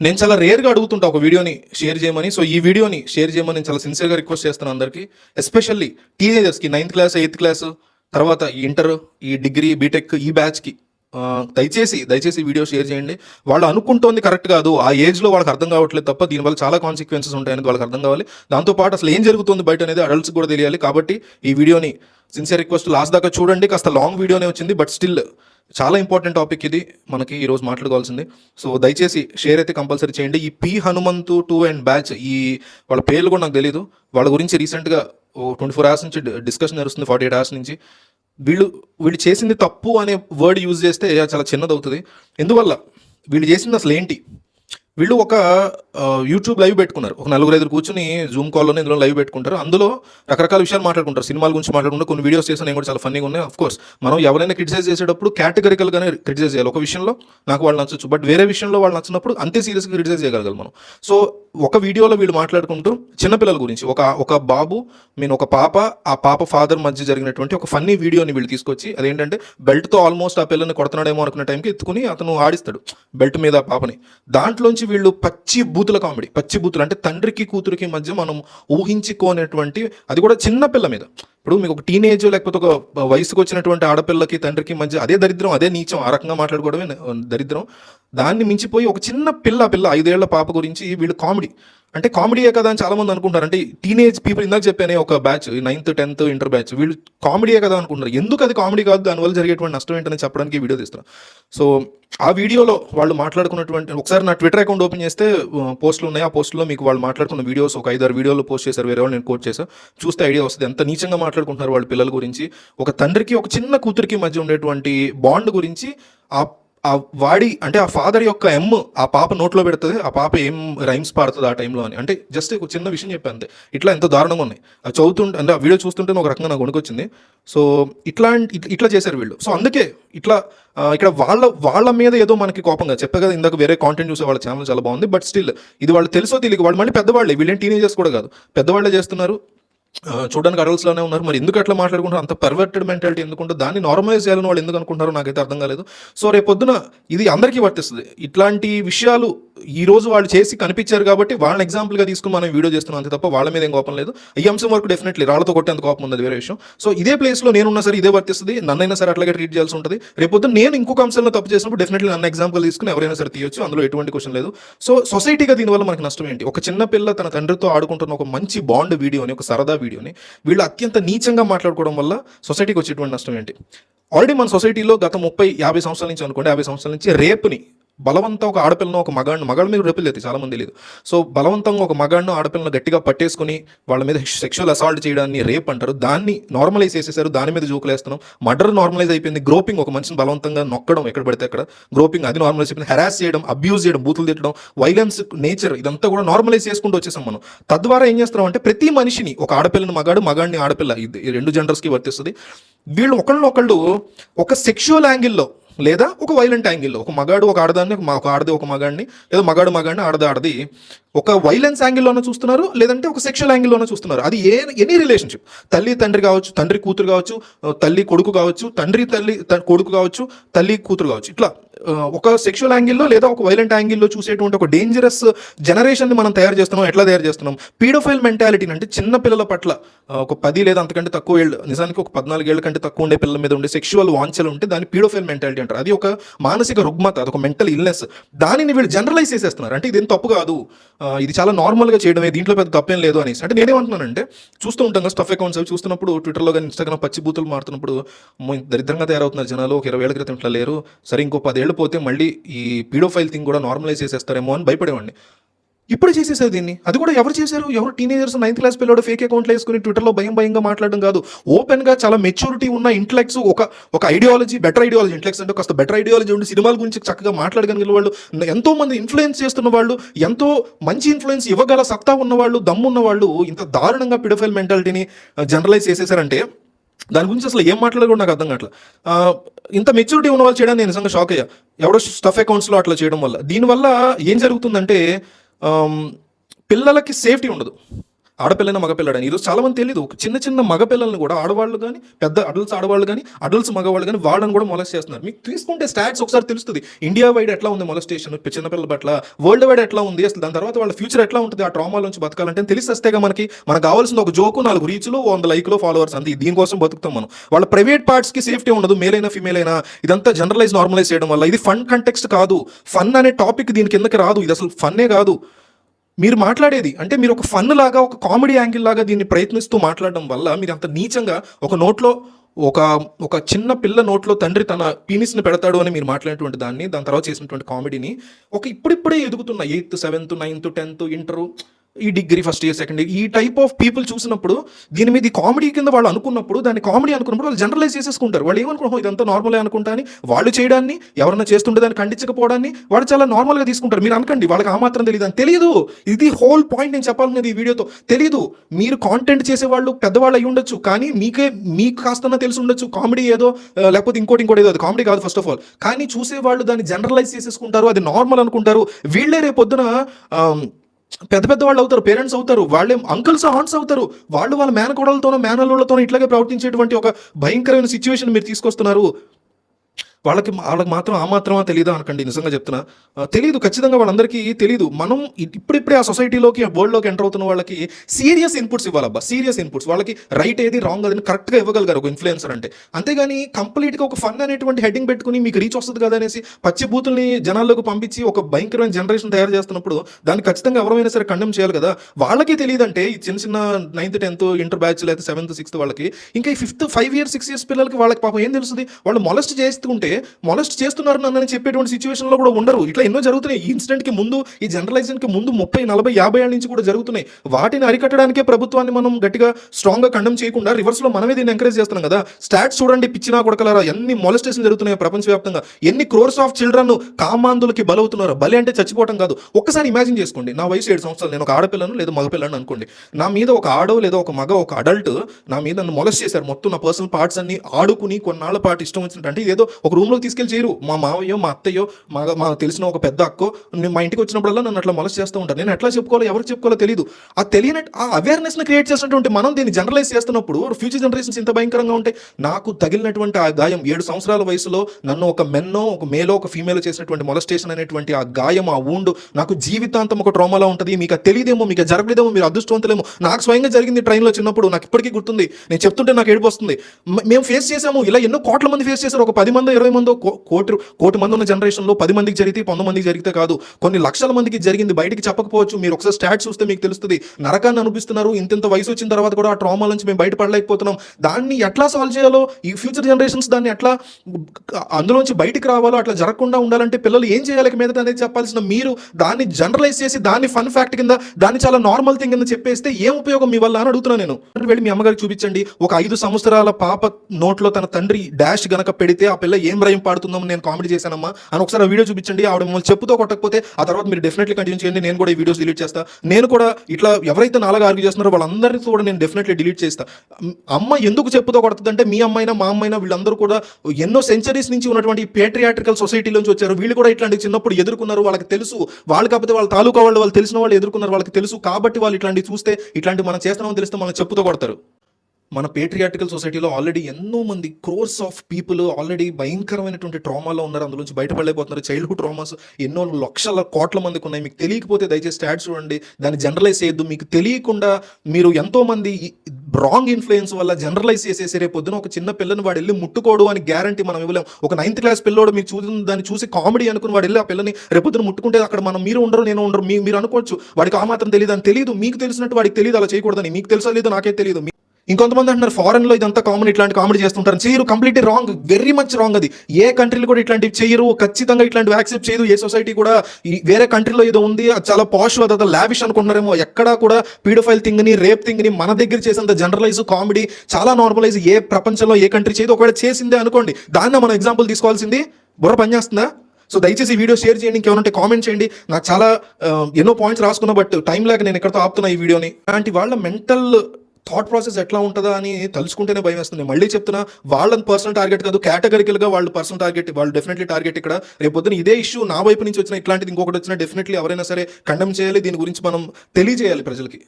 నేను చాలా రేర్గా అడుగుతుంటా ఒక వీడియోని షేర్ చేయమని. సో ఈ వీడియోని షేర్ చేయమని నేను చాలా సిన్సియర్గా రిక్వెస్ట్ చేస్తాను అందరికీ. ఎస్పెషల్లీ టీనేజర్స్కి నైన్త్ క్లాస్ ఎయిత్ క్లాస్ తర్వాత ఈ ఇంటర్ ఈ డిగ్రీ బీటెక్ ఈ బ్యాచ్కి దయచేసి దయచేసి వీడియో షేర్ చేయండి. వాళ్ళు అనుకుంటోంది కరెక్ట్ కాదు. ఆ ఏజ్లో వాళ్ళకి అర్థం కావట్లేదు తప్ప దీనివల్ల చాలా కాన్సిక్వెన్సెస్ ఉంటాయనేది వాళ్ళకి అర్థం కావాలి. దాంతోపాటు అసలు ఏం జరుగుతుంది బయట అనేది అడల్ట్స్ కూడా తెలియాలి. కాబట్టి ఈ వీడియోని సిన్సియర్ రిక్వెస్ట్ లాస్ట్ దాకా చూడండి. కాస్త లాంగ్ వీడియోనే వచ్చింది బట్ స్టిల్ చాలా ఇంపార్టెంట్ టాపిక్ ఇది. మనకి ఈరోజు మాట్లాడుకోవాల్సింది. సో దయచేసి షేర్ అయితే కంపల్సరీ చేయండి. ఈ P Hanumanthu two and batch ఈ వాళ్ళ పేర్లు కూడా నాకు తెలియదు వాళ్ళ గురించి రీసెంట్గా ట్వంటీ ఫోర్ అవర్స్ నుంచి డిస్కషన్ నడుస్తుంది ఫార్టీ ఎయిట్ అవర్స్ నుంచి. వీళ్ళు వీళ్ళు చేసింది తప్పు అనే వర్డ్ యూజ్ చేస్తే చాలా చిన్నది అవుతుంది ఎందువల్ల? వీళ్ళు చేసింది అసలు ఏంటి వీళ్ళు ఒక యూట్యూబ్ లైవ్ పెట్టుకున్నారు. ఒక నలుగురు ఐదు కూర్చుని జూమ్ కాల్లోనే ఇందులో లైవ్ పెట్టుకుంటారు. అందులో రకరకాల విషయాలు మాట్లాడుకుంటారు. సినిమాల గురించి మాట్లాడుకుంటారు. కొన్ని వీడియోస్ చేసిన నేను కూడా చాలా ఫన్నీగా ఉన్నాయి అఫ్ కోర్స్ మనం ఎవరైనా క్రిటిసైజ్ చేసేటప్పుడు కేటగరికల్గానే క్రిటిసైజ్ చేయాలి. ఒక విషయంలో నాకు వాళ్ళు నచ్చచ్చు. బట్ వేరే విషయంలో వాళ్ళు నచ్చినప్పుడు అంతే సీరియస్గా క్రిటిసైజ్ చేయగలగాలి మనం. సో ఒక వీడియోలో వీళ్ళు మాట్లాడుకుంటూ చిన్నపిల్లల గురించి ఒక ఒక బాబు మీన్ ఒక పాప ఆ పాప ఫాదర్ మధ్య జరిగినటువంటి ఒక ఫన్నీ వీడియోని వీళ్ళు తీసుకొచ్చి అదేంటంటే బెల్ట్తో ఆల్మోస్ట్ ఆ పిల్లని కొడుతున్నాడేమో అనుకున్న టైంకి ఎత్తుకుని అతను ఆడిస్తాడు. బెల్ట్ మీద ఆ పాపని. దాంట్లోంచి వీళ్ళు పచ్చి బూతుల కామెడీ. పచ్చి బూతులు. అంటే తండ్రికి కూతురికి మధ్య మనం ఊహించుకోనటువంటి అది కూడా చిన్న పిల్ల మీద. ఇప్పుడు మీకు ఒక టీనేజ్ లేకపోతే ఒక వయసుకు వచ్చినటువంటి ఆడపిల్లకి తండ్రికి మధ్య అదే దరిద్రం అదే నీచం ఆ రకంగా మాట్లాడుకోవడమే దరిద్రం. దాన్ని మించిపోయి ఒక చిన్న పిల్ల పిల్ల ఐదేళ్ళ పాప గురించి వీళ్ళు కామెడీ. అంటే కామెడీయే కదా అని చాలా మంది అనుకుంటారు. అంటే టీనేజ్ పీపుల్ ఇందాక చెప్పానే ఒక batch ninth tenth inter batch వీళ్ళు కామెడీయే కదా అనుకుంటారు ఎందుకు అది కామెడీ కాదు? దానివల్ల జరిగేటువంటి నష్టం ఏంటని చెప్పడానికి వీడియో తీస్తాను సో ఆ వీడియోలో వాళ్ళు మాట్లాడుకున్నటువంటి ఒకసారి నా ట్విట్టర్ అకౌంట్ ఓపెన్ చేస్తే పోస్టులు ఉన్నాయి. ఆ పోస్టులో మీకు వాళ్ళు మాట్లాడుకున్న వీడియోస్ ఒక ఐదారు వీడియోలో పోస్ట్ చేశారు. వేరే వాళ్ళు నేను కోట్ చేశాను చూస్తే ఐడియా వస్తుంది. ఎంత నీచంగా మాట్లాడుకుంటున్నారు వాళ్ళ పిల్లల గురించి. ఒక తండ్రికి ఒక చిన్న కూతురికి మధ్య ఉండేటువంటి బాండ్ గురించి ఆ ఆ వాడి అంటే ఆ ఫాదర్ యొక్క ఎమ్ ఆ పాప నోట్లో పెడుతుంది ఆ పాప ఏం రైమ్స్ పాడుతుంది ఆ టైంలో అని. అంటే జస్ట్ ఒక చిన్న విషయం చెప్పాను ఇట్లా ఎంత దారుణంగా ఉన్నాయి. అది చదువుతుంటే అంటే ఆ వీడియో చూస్తుంటే ఒక రకంగా నాకు వణుకొచ్చింది. సో ఇట్లా ఇట్లా చేశారు వీళ్ళు. సో అందుకే ఇట్లా ఇక్కడ వాళ్ళ వాళ్ళ మీద ఏదో మనకి కోపంగా చెప్పే కదా ఇందాక వేరే కాంటెంట్ చూసే వాళ్ళ ఛానల్ చాలా బాగుంది. బట్ స్టిల్ ఇది వాళ్ళు తెలుసో తెలియక వాళ్ళు మళ్ళీ పెద్దవాళ్ళే. వీళ్ళేం టీనేజర్స్ కూడా కాదు. పెద్దవాళ్ళే చేస్తున్నారు. చూడడానికి adults ఉన్నారు. మరి ఎందుకు అట్లా మాట్లాడుకుంటారు అంత పర్వర్టెడ్ మెంటాలిటీ ఎందుకుంటే దాన్ని నార్మలైజ్ చేయాలని వాళ్ళు ఎందుకు అనుకుంటారో నాకైతే అర్థం కాలేదు. సో రేపు పొద్దున ఇది అందరికీ వర్తిస్తుంది. ఇట్లాంటి విషయాలు ఈ రోజు వాళ్ళు చేసి కనిపించారు కాబట్టి వాళ్ళని ఎగ్జాంపుల్గా తీసుకుని మనం వీడియో చేస్తున్నాం. అంతే తప్ప వాళ్ళ మీద ఏం కోపం లేదు. ఈ అంశం వరకు డెఫినెట్లీ రాళ్ళతో కొట్టేంత కోపం ఉంది వేరే విషయం. సో ఇదే ప్లేస్లో నేను నేనున్నా సరే ఇదే వర్తిస్తుంది. నన్నైనా సరే అట్లాగే ట్రీట్ చేయాల్సి ఉంటుంది. రేపు పొద్దున నేను ఇంకొక అంశంలో తప్పు చేసినప్పుడు డెఫినెట్లీ నన్ను ఎగ్జాంపుల్ తీసుకుని ఎవరైనా సరే తీయొచ్చు. అందులో ఎటువంటి క్వశ్చన్ లేదు. సో సొసైటీగా దీనివల్ల మనకి నష్టం ఏంటి? ఒక చిన్న పిల్ల తన తండ్రితో ఆడుకుంటున్న ఒక మంచి బాండ్ వీడియోని ఒక సరదా వీడియోని. వీళ్ళు అత్యంత నీచంగా మాట్లాడుకోవడం వల్ల సొసైటీకి వచ్చేటువంటి నష్టం ఏంటి? ఆల్రెడీ మన సొసైటీలో గత ముప్పై యాభై సంవత్సరాల నుంచి అనుకోండి యాభై సంవత్సరాల నుంచి రేపుని బలవంతం ఒక ఆడపిల్లను ఒక మగాడిని మగాడి మీద రేపులు లేదు చాలా మంది తెలియదు. సో బలవంతంగా ఒక మగాడిను ఆడపిల్లను గట్టిగా పట్టేసుకుని వాళ్ళ మీద సెక్షువల్ అసాల్ట్ చేయడాన్ని రేప్ అంటారు. దాన్ని నార్మలైజ్ చేసేసారు దాని మీద జోకులేస్తున్నాం మర్డర్ నార్మలైజ్ అయిపోయింది. గ్రోపింగ్ ఒక మనిషిని బలవంతంగా నొక్కడం ఎక్కడ పడితే అక్కడ. గ్రోపింగ్ అది నార్మలైజ్ అయిపోయింది. హెరాస్ చేయడం అబ్యూజ్ చేయడం బూతులు తిట్టడం వైలెన్స్ నేచర్ ఇదంతా కూడా నార్మలైజ్ చేసుకుంటూ వచ్చేసాం మనం. తద్వారా ఏం చేస్తున్నాం అంటే ప్రతి మనిషిని ఒక ఆడపిల్లని మగాడు మగాడిని ఆడపిల్ల ఇది రెండు జెండర్స్కి వర్తిస్తుంది. వీళ్ళు ఒకళ్ళు ఒకళ్ళు ఒక సెక్షువల్ యాంగిల్లో లేదా ఒక వైలెంట్ యాంగిల్లో ఒక మగాడు ఒక ఆడదాన్ని ఒక ఆడది ఒక మగాడిని లేదా మగాడు మగాడిని ఆడది ఆడది ఒక వైలెన్స్ యాంగిల్లోనే చూస్తున్నారు లేదంటే ఒక సెక్షువల్ యాంగిల్లోనే చూస్తున్నారు. అది ఏ ఎనీ రిలేషన్షిప్ తల్లి తండ్రి కావచ్చు తండ్రి కూతురు కావచ్చు తల్లి కొడుకు కావచ్చు తండ్రి తల్లి త- కొడుకు కావచ్చు తల్లి కూతురు కావచ్చు. ఇట్లా ఒక సెక్షువల్ యాంగిల్లో లేదా ఒక వైలెంట్ యాంగిల్లో చూసేటువంటి ఒక డేంజరస్ జనరేషన్ని మనం తయారు చేస్తున్నాం. ఎట్లా తయారు చేస్తున్నాం? పీడోఫైల్ మెంటాలిటీని అంటే చిన్న పిల్లల పట్ల ఒక పది లేదా అంతకంటే తక్కువ ఏళ్ళు నిజానికి ఒక పద్నాలుగు ఏళ్ళ కంటే తక్కువ ఉండే పిల్లల మీద ఉండే సెక్షువల్ వాంఛలు ఉంటే దాన్ని పీడోఫైల్ మెంటాలిటీ అంటారు. అది ఒక మానసిక రుగ్మత అది ఒక మెంటల్ ఇల్నెస్ దానిని వీళ్ళు జనరలైజ్ చేసేస్తున్నారు. అంటే ఇదేం తప్పు కాదు. ఇది చాలా నార్మల్గా చేయడమే దీంట్లో పెద్ద తప్పేం లేదు అనేసి. అంటే నేనేమంటున్నానంటే చూస్తూ ఉంటాం కదా స్టఫ్ అకౌంట్స్ అవి చూస్తున్నప్పుడు ట్విట్టర్లో కానీ ఇన్స్టాగ్రామ్ పచ్చి బూతులు మారుతున్నప్పుడు దరిద్రంగా తయారవుతున్నారు జనాలు. ఒక ఇరవై ఏళ్ళ క్రితం ఇట్లా లేరు. సరే ఇంకో పదేళ్ళు పోతే మళ్ళీ ఈ పీడోఫైల్ థింగ్ కూడా నార్మలైజ్ చేసేస్తారేమో అని భయపడేవాడిని. ఇప్పుడు చేసేసారు దీన్ని. అది కూడా ఎవరు చేశారు? ఎవరు టీనేజర్స్ నైన్త్ క్లాస్ పిల్లడు ఫేక్ అకౌంట్లు వేసుకుని ట్విట్టర్లో భయం భయంగా మాట్లాడడం కాదు. ఓపెన్గా చాలా మెచ్యూరిటీ ఉన్న ఇంటలెక్ట్స్ ఒక ఒక ఐడియాలజీ బెటర్ ఐడియాలజీ ఇంటలెక్ట్స్ అంటే కాస్త బెటర్ ఐడియాలజీ ఉండి సినిమాల గురించి చక్కగా మాట్లాడగలిగిన వాళ్ళు ఎంతో మంది ఇన్ఫ్లుయెన్స్ చేస్తున్న వాళ్ళు ఎంతో మంచి ఇన్ఫ్లుయెన్స్ ఇవ్వగల సత్తా ఉన్నవాళ్ళు దమ్మున్న వాళ్ళు ఇంత దారుణంగా పిడోఫైల్ మెంటాలిటీని జనరలైజ్ చేసేసారంటే దాని గురించి అసలు ఏం మాట్లాడాలో కూడా నాకు అర్థం కావట్లేదు ఇంత మెచ్యూరిటీ ఉన్న వాళ్ళు చేయడానికి నేను నిజంగా షాక్ అయ్యా. ఎవడో స్టఫ్ అకౌంట్స్లో అట్లా చేయడం వల్ల. దీనివల్ల ఏం జరుగుతుందంటే పిల్లలకి సేఫ్టీ ఉండదు. ఆడపిల్లైనా మగపిల్లడని ఈరోజు చాలా మంది తెలియదు చిన్న చిన్న మగపిల్లల్ని కూడా ఆడవాళ్ళు కానీ పెద్ద అడల్ట్స్ ఆడవాళ్ళు కానీ అడల్ట్స్ మగవాళ్ళు కానీ వాళ్ళని కూడా మొలస్ట్ చేస్తున్నారు. మీకు తీసుకుంటే స్టాట్స్ ఒకసారి తెలుస్తుంది. ఇండియా వైడ్ ఎట్లా ఉంది మొలస్టేషన్ చిన్నపిల్లల పట్ల. వరల్డ్ వైడ్ ఎట్లా ఉంది? అసలు దాని తర్వాత వాళ్ళ ఫ్యూచర్ ఎట్లా ఉంటుంది? ఆ ట్రామా నుంచి బతకాలంటే తెలిసిస్తేగా మనకి మనకు కావాల్సిన ఒక జోకు నాలుగు రీచ్లు వంద లైక్లో ఫాలోవర్స్ అంది. దీనికోసం బతుకుతాం మనం. వాళ్ళ ప్రైవేట్ పార్ట్స్కి సేఫ్టీ ఉండదు. మేల్ అయినా ఫీమేల్ అయినా. ఇదంతా జనరలైజ్ నార్మలైజ్ చేయడం వల్ల. ఇది ఫన్ కంటెక్స్ట్ కాదు. ఫన్ అనే టాపిక్ దీని కిందకి రాదు. ఇది అసలు ఫన్నే కాదు. మీరు మాట్లాడేది. అంటే మీరు ఒక ఫన్ లాగా ఒక కామెడీ యాంగిల్ లాగా దీన్ని ప్రయత్నిస్తూ మాట్లాడడం వల్ల మీరు అంత నీచంగా ఒక నోట్లో ఒక ఒక చిన్న పిల్ల నోట్లో తండ్రి తన పీనిస్ని పెడతాడు అని మీరు మాట్లాడినటువంటి దాన్ని దాని తర్వాత చేసినటువంటి కామెడీని ఒక ఇప్పుడిప్పుడే ఎదుగుతున్న eighth seventh ninth tenth inter ఈ degree first year second year ఈ టైప్ ఆఫ్ పీపుల్ చూసినప్పుడు దీని మీద కామెడీ కింద వాళ్ళు అనుకున్నప్పుడు దాన్ని కామెడీ అనుకున్నప్పుడు వాళ్ళు జనరలైజ్ చేసేసుకుంటారు. వాళ్ళు ఏమనుకుంటారు ఇదంతా నార్మల్ అనుకుంటా అని వాళ్ళు చేయడాన్ని ఎవరైనా చేస్తుంటే దాన్ని ఖండించకపోవడాన్ని వాళ్ళు చాలా నార్మల్గా తీసుకుంటారు. మీరు అనకండి వాళ్ళకి ఆ మాత్రం తెలియదు అని. తెలియదు ఇది హోల్ పాయింట్ నేను చెప్పాలన్నది ఈ వీడియోతో తెలియదు మీరు కాంటెంట్ చేసే వాళ్ళు పెద్దవాళ్ళు అయి ఉండొచ్చు కానీ మీకే మీకు కాస్తన్నా తెలిసి ఉండొచ్చు కామెడీ ఏదో లేకపోతే ఇంకోటి ఇంకోటి ఏదో అది కామెడీ కాదు ఫస్ట్ ఆఫ్ ఆల్ కానీ చూసే వాళ్ళు దాన్ని జనరలైజ్ చేసేసుకుంటారు అది నార్మల్ అనుకుంటారు. వీళ్ళే రేపు పొద్దున పెద్ద పెద్ద వాళ్ళు అవుతారు పేరెంట్స్ అవుతారు వాళ్ళే అంకుల్స్ ఆంట్స్ అవుతారు. వాళ్ళు వాళ్ళ మేనకోడలతోనో మేనల్లులతోనో ఇట్లాగే ప్రవర్తించేటువంటి ఒక భయంకరమైన సిచ్యువేషన్ మీరు తీసుకొస్తున్నారు. వాళ్ళకి వాళ్ళకి మాత్రం ఆ మాత్రమా తెలియదా అనకండి నిజంగా చెప్తున్నా. తెలియదు ఖచ్చితంగా వాళ్ళందరికీ తెలియదు మనం ఇప్పుడిప్పుడే ఆ సొసైటీలోకి ఆ వరల్డ్లోకి ఎంటర్ అవుతున్న వాళ్ళకి సీరియస్ ఇన్పుట్స్ ఇవ్వాలబ్బా సీరియస్ ఇన్పుట్స్. వాళ్ళకి రైట్ ఏది రాంగ్ అది కరెక్ట్గా ఇవ్వగలిగారు ఒక ఇన్ఫ్లుయెన్సర్ అంటే. అంతేగాని కంప్లీట్గా ఒక ఫన్ అనేటువంటి హెడ్డింగ్ పెట్టుకుని మీకు రీచ్ వస్తుంది కదా అనేసి పచ్చి బూతుల్ని జనాల్లోకి పంపించి ఒక భయంకరమైన జనరేషన్ తయారు చేస్తున్నప్పుడు దాన్ని ఖచ్చితంగా ఎవరైనా సరే కండెమ్ చేయాలి కదా. వాళ్ళకి తెలియదంటే ఈ చిన్న చిన్న నైన్త్ టెన్త్ ఇంటర్ బ్యాచ్ లేదా సెవెంత్ సిక్స్త్ వాళ్ళకి ఇంకా ఈ fifth five years six years పిల్లలకి వాళ్ళకి పాపం ఏం తెలుస్తుంది? వాళ్ళు మొలస్ట్ చేస్తుంటే మొలస్ట్ చేస్తున్నారు నన్ను చెప్పేటువంటి సిచ్యువేషన్లో కూడా ఉండరు. ఇట్లా ఎన్నో జరుగుతున్నాయి. ఈ ఇన్సిడెంట్కి ముందు ఈ జనరలైజేషన్కి ముందు ముప్పై నలభై యాభై ఏళ్ళ నుంచి కూడా జరుగుతున్నాయి. వాటిని అరికట్టడానికే ప్రభుత్వాన్ని మనం గట్టిగా స్ట్రాంగ్ ఖండం చేయకుండా రివర్స్లో మనమే దీన్ని ఎంకరేజ్ చేస్తున్నాం కదా. స్టాట్స్ చూడండి పిచ్చినా కొడకలారా. ఎన్ని మొలస్టేషన్ జరుగుతున్నాయి ప్రపంచవ్యాప్తంగా. ఎన్ని క్రోర్స్ ఆఫ్ చిల్డ్రన్ కామాంధులకి బలవుతున్నారు. బలి అంటే చచ్చిపోవటం కాదు. ఒక్కసారి ఇమాజిన్ చేసుకోండి. నా వయసు ఏడు సంవత్సరాలు. నేను ఒక ఆడపిల్లను లేదా మగపిల్లను అనుకోండి. నా మీద ఒక ఆడో లేదా ఒక మగ ఒక అడల్ట్ నా మీద నన్ను మొలెస్ట్ చేశారు. మొత్తం నా పర్సనల్ పార్ట్స్ అన్ని ఆడుకుని కొన్నాళ్ళ పాటు ఇష్టం వచ్చినట్టు. అంటే ఏదో ఒక రూమ్లోకి తీసుకెళ్ళి చేయరు. మా మామయ్యో మా అత్తయ్యో మా మా తెలిసిన ఒక పెద్ద అక్కో నేను మా ఇంటికి వచ్చినప్పుడల్లా నన్ను అట్లా మొలస్ చేస్తూ ఉంటాను నేను ఎట్లా చెప్పుకోవాలో ఎవరికి చెప్పుకోవాలో తెలియదు ఆ తెలియని ఆ అవేర్నెస్ని క్రియేట్ చేసినటువంటి మనం దీన్ని జనరలైజ్ చేస్తున్నప్పుడు ఫ్యూచర్ జనరేషన్స్ ఇంత భయంకరంగా ఉంటాయి నాకు తగిలినటువంటి ఆ గాయం ఏడు సంవత్సరాల వయసులో నన్ను ఒక మెన్నో ఒక మేలో ఒక ఫీమేల్ చేసినటువంటి మొలస్టేషన్ అనేటువంటి ఆ గాయం ఆ ఊండు నాకు జీవితాంతం ఒక ట్రామాలో ఉంటుంది. మీకు తెలియదేమో మీకు జరగలేదేమో మీరు అదృష్టవంతులేమో. నాకు స్వయంగా జరిగింది ట్రైన్లో చిన్నప్పుడు నాకు ఇప్పటికీ గుర్తుంది. నేను చెప్తుంటే నాకు ఏడుపు వస్తుంది. మేము ఫేస్ చేసాము ఇలా ఎన్నో కోట్ల మంది ఫేస్ చేశారు. ఒక పది మంది ఇరవై మందో కోటి కోటి మంది ఉన్న జనరేషన్లో పది మందికి జరిగితే పంతొమ్మిది మందికి జరిగితే కాదు. కొన్ని లక్షల మందికి జరిగింది బయటికి చెప్పకపోవచ్చు. మీరు ఒకసారి స్టాట్స్ చూస్తే మీకు తెలుస్తుంది. నరకాన్ని అనిపిస్తున్నారు ఇంత ఇంత వయసు వచ్చిన తర్వాత కూడా ఆ ట్రామా నుంచి మేము బయటపడలేకపోతున్నాం. దాన్ని ఎట్లా సాల్వ్ చేయాలో ఈ ఫ్యూచర్ జనరేషన్స్ దాన్ని ఎట్లా అందులోంచి బయటికి రావాలో అట్లా జరగకుండా ఉండాలంటే పిల్లలు ఏం చేయాలి మీద అనేది చెప్పాల్సిన మీరు దాన్ని జనరలైజ్ చేసి దాన్ని ఫన్ ఫ్యాక్ట్ కింద దాన్ని చాలా నార్మల్ థింగ్ కింద చెప్పేస్తే ఏం ఉపయోగం మీ వల్ల అని అడుగుతున్నాను నేను. వెళ్ళి మీ అమ్మగారికి చూపించండి. ఒక ఐదు సంవత్సరాల పాప నోట్లో తన తండ్రి డాష్ గనక పెడితే ఆ పిల్ల ఏం భయం పాడుతుందో నేను కామెడీ చేశానమ్మా అని ఒకసారి ఆ వీడియో చూపించండి. ఆవిడ మమ్మల్ని చెప్పుతో కొట్టకపోతే ఆ తర్వాత మీరు డెఫినెట్లీ కంటిన్యూ చేయండి. నేను కూడా ఈ వీడియోస్ డిలీట్ చేస్తా. నేను కూడా ఇట్లా ఎవరైతే నాలుగు ఆర్గ్యూ చేస్తున్నారో వాళ్ళందరినీ కూడా నేను డెఫినెట్లీ డిలీట్ చేస్తా. అమ్మ ఎందుకు చెప్పుతో కొడుతుందంటే మీ అమ్మైనా మా అమ్మైనా వీళ్ళందరూ కూడా ఎన్నో సెంచరీస్ నుంచి ఉన్నటువంటి పేట్రియాట్రికల్ సొసైటీలోంచి వచ్చారు. వీళ్ళు కూడా ఇట్లాంటి చిన్నప్పుడు ఎదుర్కొన్నారు. వాళ్ళకి తెలుసు. వాళ్ళు కాకపోతే వాళ్ళ తాలూకా వాళ్ళు వాళ్ళు తెలిసిన వాళ్ళు ఎదుర్కొన్నారు. వాళ్ళకి తెలుసు. కాబట్టి వాళ్ళు ఇట్లాంటివి చూస్తే ఇట్లాంటి మనం చేస్తున్నామని తెలిస్తే మనం చెప్పుతో కొడతారు. మన పేట్రియాటికల్ సొసైటీలో ఆల్రెడీ ఎన్నో మంది క్రోర్స్ ఆఫ్ పీపుల్ ఆల్రెడీ భయంకరమైనటువంటి ట్రామాలో ఉన్నారు. అందులోంచి బయటపడలేకపోతున్నారు. చైల్డ్హుడ్ ట్రామాస్ ఎన్నో లక్షల కోట్ల మందికి ఉన్నాయి. మీకు తెలియకపోతే దయచేసి స్టాట్స్ చూడండి. దాన్ని జనరలైజ్ చేయొద్దు. మీకు తెలియకుండా మీరు ఎంతో మంది రాంగ్ ఇన్ఫ్లుయెన్స్ వల్ల జనరలైజ్ చేసేసి రేపు పొద్దున ఒక చిన్న పిల్లని వాడు వెళ్ళి ముట్టుకోడు అని గ్యారంటీ మనం ఇవ్వలేం. ఒక నైన్త్ క్లాస్ పిల్లోడు మీకు చూ దాన్ని చూసి కామెడీ అనుకుని వాడు వెళ్ళి ఆ పిల్లని రేపు పొద్దున ముట్టుకుంటే అక్కడ మనం మీరు ఉండరు నేను ఉండరు మీరు అనుకోవచ్చు. వాడికి ఆ మాత్రం తెలియదు అని తెలియదు మీకు తెలిసినట్టు వాడికి తెలియదు అలా చేయకూడదని మీకు తెలుసా లేదు నాకే తెలియదు మీ- ఇంకొంతమంది అంటున్నారు ఫారెన్లో ఇదంతా కామన్ ఇట్లాంటి కామెడీ చేస్తుంటారు. చేయరు completely wrong very much wrong అది. ఏ కంట్రీలు కూడా ఇట్లాంటివి చేయరు ఖచ్చితంగా ఇట్లాంటివి యాక్సెప్ట్ చేయదు. ఏ సొసైటీ కూడా ఈ వేరే కంట్రీలో ఏదో ఉంది అది చాలా పాష్ అదే లావిష్ అనుకుంటున్నారేమో. ఎక్కడా కూడా పీడోఫైల్ థింగ్ని రేప్ థింగ్ని మన దగ్గర చేసేంత జనరలైజ్ కామెడీ చాలా నార్మలైజ్ ఏ ప్రపంచంలో ఏ కంట్రీ చేయదు. ఒకవేళ చేసిందే అనుకోండి దాన్ని మనం ఎగ్జాంపుల్ తీసుకోవాల్సింది బుర్ర పనిచేస్తుందా సో దయచేసి ఈ వీడియో షేర్ చేయండి ఇంకేమైనా కామెంట్ చేయండి. నాకు చాలా ఎన్నో పాయింట్స్ రాసుకున్నా బట్ టైం లేక నేను ఎక్కడితో ఆపుతున్నా ఈ వీడియోని. అలాంటి వాళ్ళ మెంటల్ థాట్ ప్రాసెస్ ఎట్లా ఉంటుందా అని తలుచుకుంటేనే భయం వేస్తుంది. మళ్ళీ చెప్తున్నా వాళ్ళని పర్సనల్ టార్గెట్ కాదు కేటగరికల్గా వాళ్ళు పర్సనల్ టార్గెట్ వాళ్ళు డెఫినెట్లీ టార్గెట్ ఇక్కడ. రేపు పొద్దున ఇదే ఇష్యూ నా వైపు నుంచి వచ్చిన ఇట్లాంటిది ఇంకొకటి వచ్చినా డెఫినెట్లీ ఎవరైనా సరే కండెమ్ చేయాలి. దీని గురించి మనం తెలియజేయాలి ప్రజలకి.